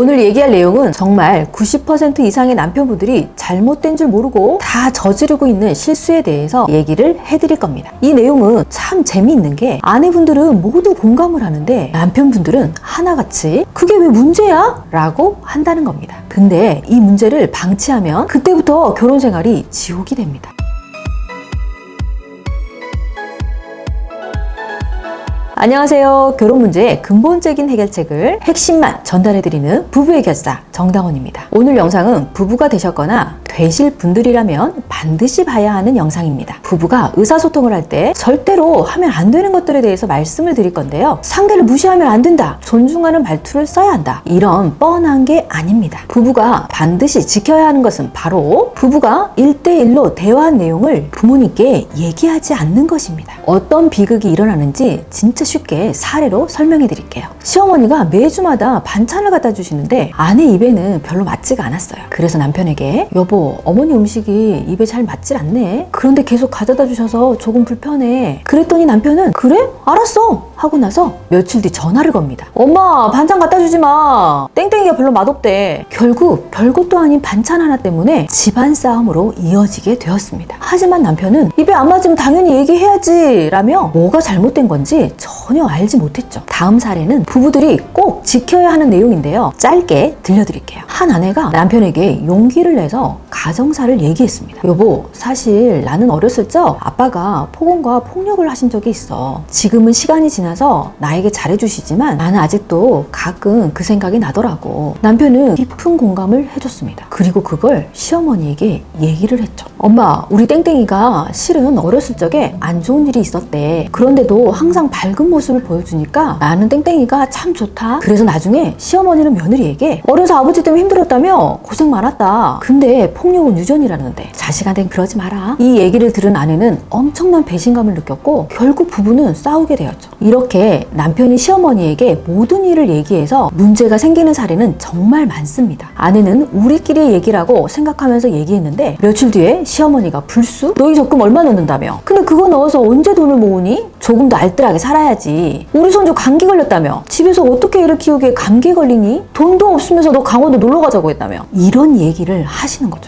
오늘 얘기할 내용은 정말 90% 이상의 남편분들이 잘못된 줄 모르고 다 저지르고 있는 실수에 대해서 얘기를 해드릴 겁니다. 이 내용은 참 재미있는 게 아내분들은 모두 공감을 하는데 남편분들은 하나같이 그게 왜 문제야? 라고 한다는 겁니다. 근데 이 문제를 방치하면 그때부터 결혼 생활이 지옥이 됩니다. 안녕하세요. 결혼 문제의 근본적인 해결책을 핵심만 전달해드리는 부부 해결사 정다원입니다. 오늘 영상은 부부가 되셨거나 되실 분들이라면 반드시 봐야 하는 영상입니다. 부부가 의사소통을 할 때 절대로 하면 안 되는 것들에 대해서 말씀을 드릴 건데요. 상대를 무시하면 안 된다. 존중하는 말투를 써야 한다. 이런 뻔한 게 아닙니다. 부부가 반드시 지켜야 하는 것은 바로 부부가 일대일로 대화한 내용을 부모님께 얘기하지 않는 것입니다. 어떤 비극이 일어나는지 진짜 쉽게 사례로 설명해 드릴게요. 시어머니가 매주마다 반찬을 갖다 주시는데 아내 입에는 별로 맞지가 않았어요. 그래서 남편에게 여보, 어머니 음식이 입에 잘 맞질 않네. 그런데 계속 가져다 주셔서 조금 불편해. 그랬더니 남편은 그래? 알았어. 하고 나서 며칠 뒤 전화를 겁니다. 엄마, 반찬 갖다 주지 마. 땡땡이가 별로 맛없대. 결국 별것도 아닌 반찬 하나 때문에 집안 싸움으로 이어지게 되었습니다. 하지만 남편은 입에 안 맞으면 당연히 얘기해야지 라며 뭐가 잘못된 건지 전혀 알지 못했죠. 다음 사례는 부부들이 꼭 지켜야 하는 내용인데요. 짧게 들려드릴게요. 한 아내가 남편에게 용기를 내서 가정사를 얘기했습니다. 여보, 사실 나는 어렸을 적 아빠가 폭언과 폭력을 하신 적이 있어. 지금은 시간이 지나서 나에게 잘해주시지만 나는 아직도 가끔 그 생각이 나더라고. 남편은 깊은 공감을 해줬습니다. 그리고 그걸 시어머니에게 얘기를 했죠. 엄마, 우리 땡땡이가 실은 어렸을 적에 안 좋은 일이 있었대. 그런데도 항상 밝은 모습을 보여주니까 나는 땡땡이가 참 좋다. 그래서 나중에 시어머니는 며느리에게 어려서 아버지 때문에 힘들었다며 고생 많았다. 근데 폭력은 유전이라는데 자식한테는 그러지 마라. 이 얘기를 들은 아내는 엄청난 배신감을 느꼈고 결국 부부는 싸우게 되었죠. 이렇게 남편이 시어머니에게 모든 일을 얘기해서 문제가 생기는 사례는 정말 많습니다. 아내는 우리끼리의 얘기라고 생각하면서 얘기했는데 며칠 뒤에 시어머니가 불쑥 너희 적금 얼마 넣는다며 근데 그거 넣어서 언제 돈을 모으니? 조금 더 알뜰하게 살아야지 우리 손주 감기 걸렸다며 집에서 어떻게 애를 키우기에 감기 걸리니? 돈도 없으면서 너 강원도 놀러 가자고 했다며 이런 얘기를 하시는 거죠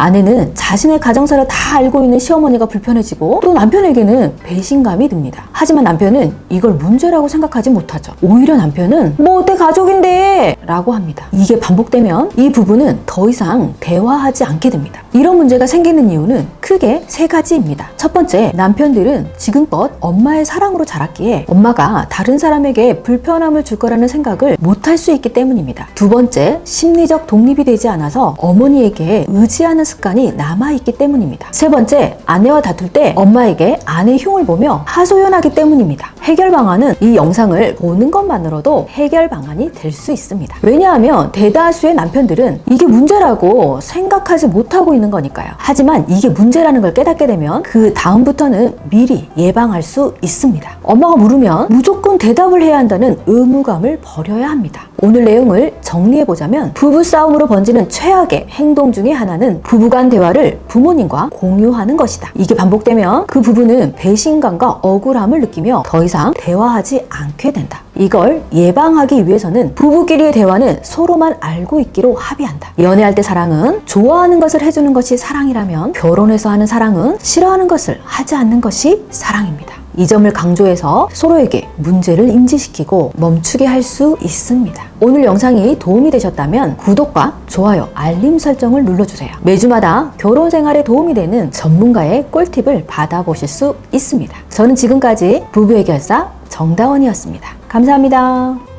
아내는 자신의 가정사를 다 알고 있는 시어머니가 불편해지고 또 남편에게는 배신감이 듭니다. 하지만 남편은 이걸 문제라고 생각하지 못하죠. 오히려 남편은 뭐 내 가족인데! 라고 합니다. 이게 반복되면 이 부부는 더 이상 대화하지 않게 됩니다. 이런 문제가 생기는 이유는 크게 세 가지입니다. 첫 번째, 남편들은 지금껏 엄마의 사랑으로 자랐기에 엄마가 다른 사람에게 불편함을 줄 거라는 생각을 못할 수 있기 때문입니다. 두 번째, 심리적 독립이 되지 않아서 어머니에게 의지하는 습관이 남아있기 때문입니다. 세 번째, 아내와 다툴 때 엄마에게 아내의 흉을 보며 하소연하기 때문입니다. 해결 방안은 이 영상을 보는 것만으로도 해결 방안이 될 수 있습니다. 왜냐하면 대다수의 남편들은 이게 문제라고 생각하지 못하고 있는 거니까요. 하지만 이게 문제라는 걸 깨닫게 되면 그 다음부터는 미리 예방할 수 있습니다. 엄마가 물으면 무조건 대답을 해야 한다는 의무감을 버려야 합니다. 오늘 내용을 정리해 보자면 부부 싸움으로 번지는 최악의 행동 중에 하나는 부부 간 대화를 부모님과 공유하는 것이다. 이게 반복되면 그 부부는 배신감과 억울함을 느끼며 더 이상 대화하지 않게 된다. 이걸 예방하기 위해서는 부부끼리의 대화는 서로만 알고 있기로 합의한다. 연애할 때 사랑은 좋아하는 것을 해주는 것이 사랑이라면 결혼해서 하는 사랑은 싫어하는 것을 하지 않는 것이 사랑입니다. 이 점을 강조해서 서로에게 문제를 인지시키고 멈추게 할 수 있습니다. 오늘 영상이 도움이 되셨다면 구독과 좋아요, 알림 설정을 눌러주세요. 매주마다 결혼 생활에 도움이 되는 전문가의 꿀팁을 받아보실 수 있습니다. 저는 지금까지 부부 해결사 정다원이었습니다. 감사합니다.